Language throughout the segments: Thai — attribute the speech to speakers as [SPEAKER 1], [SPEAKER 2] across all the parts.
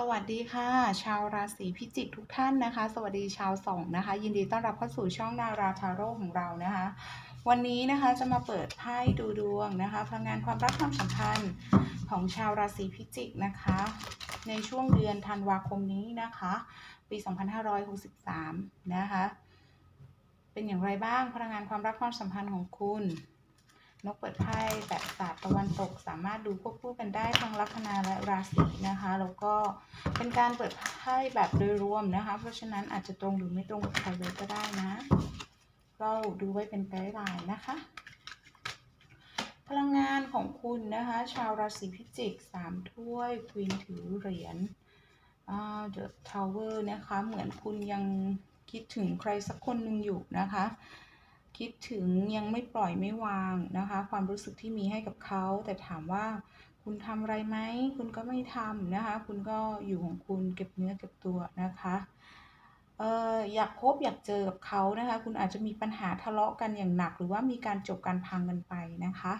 [SPEAKER 1] สวัสดีค่ะ ชาวราศีพิจิกทุกท่านนะคะ สวัสดีชาวสองนะคะ ยินดีต้อนรับเข้าสู่ช่องนาราทาโร่ของเรานะคะ วันนี้นะคะจะมาเปิดไพ่ดูดวงนะคะพลังงานความรักความสัมพันธ์ของชาวราศีพิจิกนะคะ ในช่วงเดือนธันวาคมนี้นะคะ ปี 2563 นะคะ เป็นอย่างไรบ้างพลังงานความรักความสัมพันธ์ของคุณ นกเปิดไพ่แบบศาสตร์ตะวันตก สามารถดูควบคู่กันได้ทั้งลัคนาและราศีนะคะ แล้วก็เป็นการเปิดไพ่แบบโดยรวมนะคะ เพราะฉะนั้นอาจจะตรงหรือไม่ตรงกับใครเลยก็ได้นะ เราดูไว้เป็นไกด์ไลน์นะคะ พลังงานของคุณนะคะ ชาวราศีพิจิกสามถ้วยควีนถือเหรียญเดอะทาวเวอร์นะคะ เหมือนคุณยังคิดถึงใครสักคนหนึ่งอยู่นะคะ คิดถึงยังไม่ปล่อยไม่วางนะคะ ความรู้สึกที่มีให้กับเขา แต่ถามว่าคุณทำอะไรไหม คุณก็ไม่ทำนะคะ คุณก็อยู่ของคุณเก็บเนื้อเก็บตัวนะคะเอออยากพบอยากเจอกับเขานะคะ คุณอาจจะมีปัญหาทะเลาะกันอย่างหนัก หรือว่ามีการจบการพังกันไปนะคะ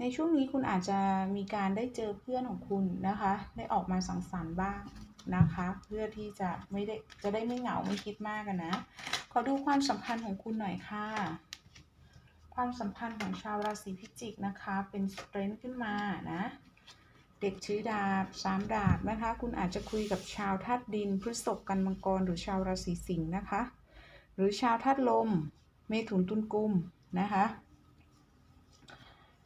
[SPEAKER 1] ในช่วงนี้คุณอาจจะมีการได้เจอเพื่อนของคุณนะคะ ได้ออกมาสังสรรค์บ้าง นะคะ เพื่อที่จะไม่ได้จะได้ไม่เหงาไม่คิดมากกันนะ ขอดูความสัมพันธ์ของคุณหน่อยค่ะ ความสัมพันธ์ของชาวราศีพิจิกนะคะ เป็นสเตรนท์ขึ้นมานะเด็กชื้อดาบสามดาบนะคะ คุณอาจจะคุยกับชาวธาตุดินพฤษภกันมังกรหรือชาวราศีสิงห์นะคะ หรือชาวธาตุลม เมถุนตุลกุมนะคะ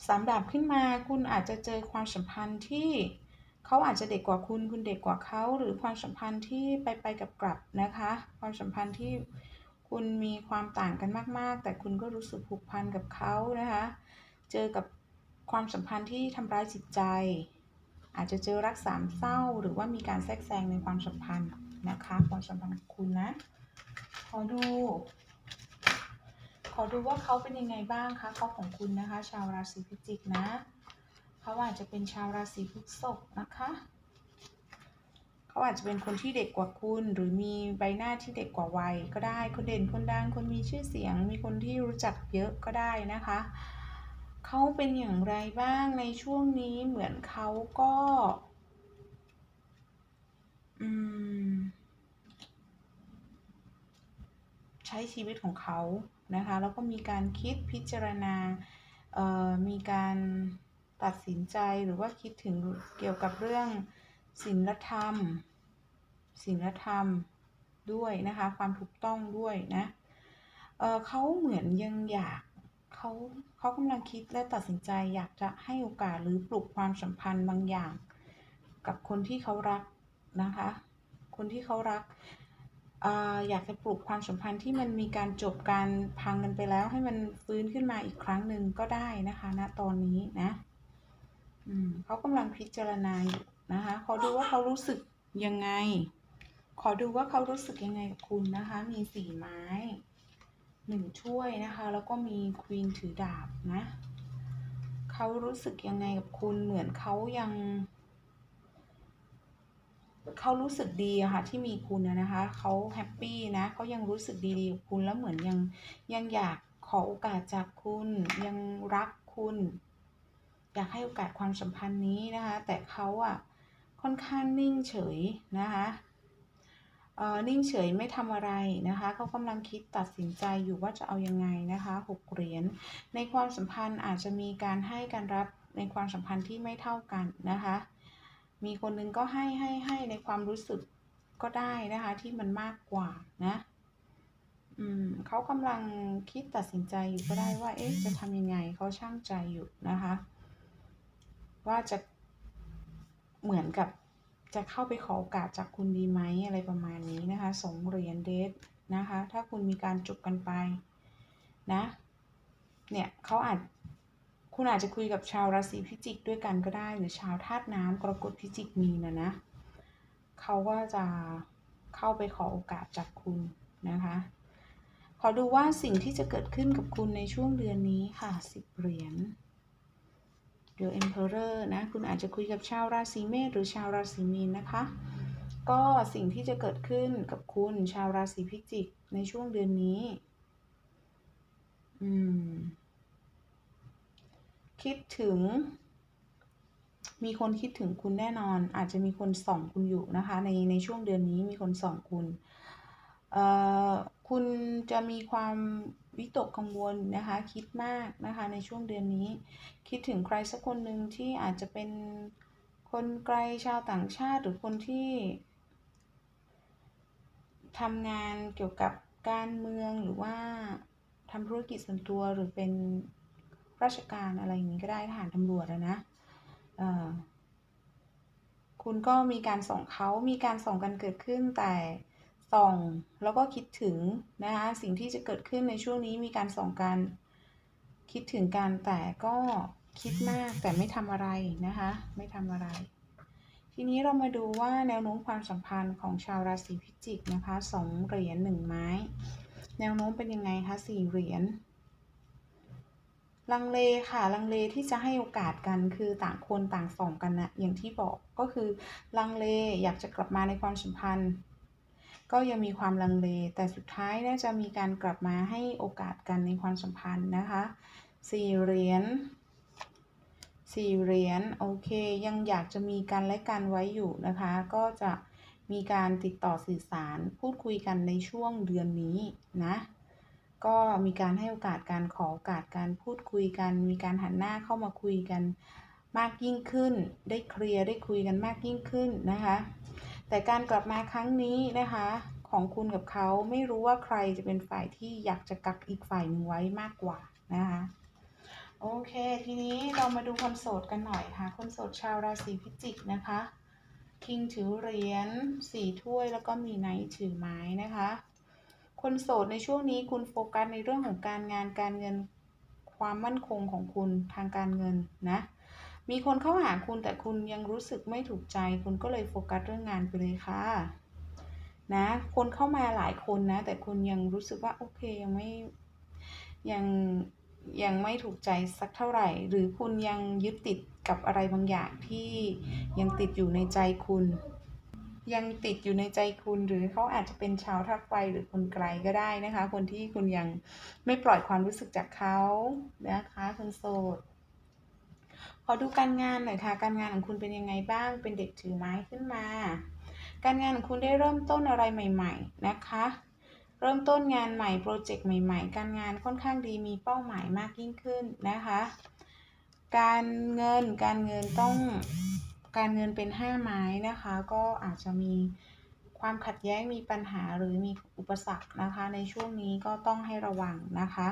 [SPEAKER 1] สามดาบขึ้นมาคุณอาจจะเจอความสัมพันธ์ที่ เขาอาจจะเด็กกว่าคุณ คุณเด็กกว่าเขาหรือความสัมพันธ์ที่ไปไปกับกลับนะคะ ความสัมพันธ์ที่คุณมีความต่างกันมาก ๆ แต่คุณก็รู้สึกผูกพันกับเขานะคะ เจอกับความสัมพันธ์ที่ทำร้ายจิตใจ อาจจะเจอรักสามเศร้า หรือว่ามีการแทรกแซงในความสัมพันธ์นะคะ ความสัมพันธ์คุณนะ ขอดู ขอดูว่าเขาเป็นยังไงบ้างคะเขาของคุณนะคะ ชาวราศีพิจิกนะ เขาอาจจะเป็นชาวราศีพฤษภนะคะ เขาอาจจะเป็นคนที่เด็กกว่าคุณ หรือมีใบหน้าที่เด็กกว่าวัยก็ได้ คนเด่นคนดัง คนมีชื่อเสียง มีคนที่รู้จักเยอะก็ได้นะคะ เขาเป็นอย่างไรบ้างในช่วงนี้เหมือนเขาก็ อืม ใช้ชีวิตของเขานะคะ แล้วก็มีการคิดพิจารณา เอ่อ มีการ ตัดสินใจหรือว่าคิดถึงเกี่ยวกับเรื่องศีลธรรมศีลธรรมด้วยนะคะ ความถูกต้องด้วยนะเเขาเหมือนยังอยากเขาเขากำลังคิดและตัดสินใจอยากจะให้โอกาสหรือปลุกความสัมพันธ์บางอย่าง กับคนที่เขารักนะคะ คนที่เขารักอยากจะปลุกความสัมพันธ์ที่มันมีการจบการพังกันไปแล้วให้มันฟื้นขึ้นมาอีกครั้งหนึ่งก็ได้นะคะณนะตอนนี้นะ เขากำลังพิจารณาอยู่นะคะขอดูว่าเขารู้สึกยังไง ขอดูว่าเขารู้สึกยังไงกับคุณนะคะ มีสี่ไม้หนึ่งถ้วยนะคะ แล้วก็มีควีนถือดาบนะเขารู้สึกยังไงกับคุณเหมือนเขายังเขารู้สึกดีอะค่ะ ที่มีคุณนะคะเขาแฮปปี้นะเขายังรู้สึกดีๆกับคุณแล้วเหมือนยังยังอยากขอโอกาสจากคุณยังรักคุณ อยากให้โอกาสความสัมพันธ์นี้นะคะ แต่เขาอะค่อนข้างนิ่งเฉยนะคะนิ่งเฉยไม่ทำอะไรนะคะเขากำลังคิดตัดสินใจอยู่ว่าจะเอายังไงนะคะหกเหรียญในความสัมพันธ์อาจจะมีการให้การรับในความสัมพันธ์ที่ไม่เท่ากันนะคะ มีคนนึงก็ให้ให้ให้ในความรู้สึกก็ได้นะคะที่มันมากกว่านะอืมเขากำลังคิดตัดสินใจอยู่ก็ได้ว่าเอ๊ะจะทำยังไงเขาช่างใจอยู่นะคะ ว่าจะเหมือนกับจะเข้าไปขอโอกาสจากคุณดีไหมอะไรประมาณนี้นะคะสองเหรียญเดทนะคะ ถ้าคุณมีการจบกันไปนะ เนี่ยเขาอาจคุณอาจจะคุยกับชาวราศีพิจิกด้วยกันก็ได้ หรือชาวธาตุน้ำกรกฎพิจิกมีนะนะเขาก็จะเข้าไปขอโอกาสจากคุณนะคะ ขอดูว่าสิ่งที่จะเกิดขึ้นกับคุณในช่วงเดือนนี้ค่ะสิบเหรียญ The Emperor นะ คุณอาจจะคุยกับชาวราศีเมษหรือชาวราศีมีนนะคะ ก็สิ่งที่จะเกิดขึ้นกับคุณชาวราศีพิจิกในช่วงเดือนนี้ อืม คิดถึง มีคนคิดถึงคุณแน่นอน อาจจะมีคนส่องคุณอยู่นะคะ ในในช่วงเดือนนี้มีคนส่องคุณ คุณจะมีความวิตกกังวลนะคะคิดมากนะคะในช่วงเดือนนี้ คิดถึงใครสักคนหนึ่งที่อาจจะเป็นคนไกลชาวต่างชาติหรือคนที่ทำงานเกี่ยวกับการเมืองหรือว่าทำธุรกิจส่วนตัวหรือเป็นราชการอะไรอย่างนี้ก็ได้ทหารตำรวจอะนะเอ่อคุณก็มีการส่องเขามีการส่องกันเกิดขึ้นแต่ ส่องแล้วก็คิดถึงนะคะสิ่งที่จะเกิดขึ้นในช่วงนี้มีการส่องกันคิดถึงกันแต่ก็คิดมากแต่ไม่ทำอะไรนะคะ ไม่ทำอะไร ทีนี้เรามาดูว่าแนวโน้มความสัมพันธ์ของชาวราศีพิจิกนะคะสองเหรียญหนึ่งไม้ แนวโน้มเป็นยังไงคะสี่เหรียญลังเลค่ะลังเลที่จะให้โอกาสกันคือต่างคนต่างส่องกันนะอย่างที่บอกก็คือลังเลอยากจะกลับมาในความสัมพันธ์ ก็ยังมีความลังเล แต่สุดท้ายน่าจะมีการกลับมาให้โอกาสกันในความสัมพันธ์นะคะสี่เหรียญสี่เหรียญโอเค ยังอยากจะมีกันและกันไว้อยู่นะคะ ก็จะมีการติดต่อสื่อสารพูดคุยกันในช่วงเดือนนี้นะ ก็มีการให้โอกาสการขอโอกาสการพูดคุยกัน มีการหันหน้าเข้ามาคุยกันมากยิ่งขึ้น ได้เคลียร์ได้คุยกันมากยิ่งขึ้นนะคะ แต่การกลับมาครั้งนี้นะคะ ของคุณกับเขาไม่รู้ว่าใครจะเป็นฝ่ายที่อยากจะกักอีกฝ่ายหนึ่งไว้มากกว่านะคะโอเค ทีนี้เรามาดูคนโสดกันหน่อยค่ะ คนโสดชาวราศีพิจิกนะคะ คิงถือเหรียญสี่ถ้วยแล้วก็มีไนท์ถือไม้นะคะ คนโสดในช่วงนี้คุณโฟกัสในเรื่องของการงานการเงินความมั่นคงของคุณทางการเงินนะ มีคนเข้าหาคุณแต่คุณยังรู้สึกไม่ถูกใจ คุณก็เลยโฟกัสเรื่องงานไปเลยค่ะนะคนเข้ามาหลายคนนะ แต่คุณยังรู้สึกว่าโอเคยังไม่ยังยังไม่ถูกใจสักเท่าไหร่ หรือคุณยังยึดติดกับอะไรบางอย่างที่ยังติดอยู่ในใจคุณ ยังติดอยู่ในใจคุณ หรือเขาอาจจะเป็นชาวทักไฟหรือคนไกลก็ได้นะคะ คนที่คุณยังไม่ปล่อยความรู้สึกจากเขานะคะคนโสด ขอดูการงานหน่อยค่ะ การงานของคุณเป็นยังไงบ้าง เป็นเด็กถือไม้ขึ้นมา การงานของคุณได้เริ่มต้นอะไรใหม่ ๆ นะคะ เริ่มต้นงานใหม่โปรเจกต์ใหม่ ๆ การงานค่อนข้างดีมีเป้าหมายมากยิ่งขึ้นนะคะ การเงินการเงินต้องการเงินเป็นห้าไม้นะคะ ก็อาจจะมีความขัดแย้งมีปัญหาหรือมีอุปสรรคนะคะ ในช่วงนี้ก็ต้องให้ระวังนะคะ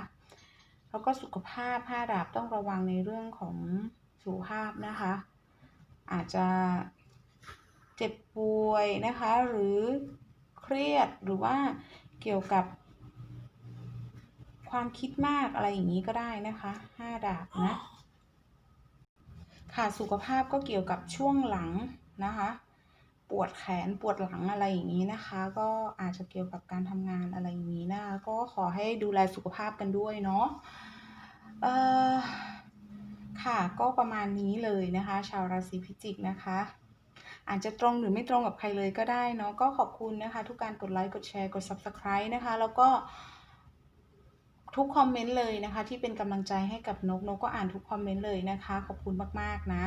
[SPEAKER 1] แล้วก็สุขภาพผ้าดาบต้องระวังในเรื่องของ สุขภาพนะคะ อาจจะเจ็บป่วยนะคะ หรือเครียดหรือว่าเกี่ยวกับ ความคิดมากอะไรอย่างนี้ก็ได้นะคะห้าดาบนะค่ะสุขภาพก็เกี่ยวกับช่วงหลังนะคะ ปวดแขนปวดหลังอะไรอย่างนี้นะคะ ก็อาจจะเกี่ยวกับการทำงานอะไรอย่างนี้นะคะก็ขอให้ดูแลสุขภาพกันด้วยเนาะเอ่อ ค่ะ ก็ประมาณนี้เลยนะคะ ชาวราศีพิจิกนะคะอาจจะตรงหรือไม่ตรงกับใครเลยก็ได้เนาะก็ขอบคุณนะคะ ทุกการกดไลค์กดแชร์กด subscribe นะคะ แล้วก็ทุกคอมเมนต์เลยนะคะ ที่เป็นกำลังใจให้กับนกนกก็อ่านทุกคอมเมนต์เลยนะคะ ขอบคุณมากๆนะ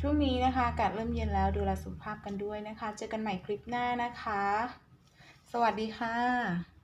[SPEAKER 1] ช่วงนี้นะคะอากาศเริ่มเย็นแล้วดูแลสุขภาพกันด้วยนะคะ เจอกันใหม่คลิปหน้านะคะ สวัสดีค่ะ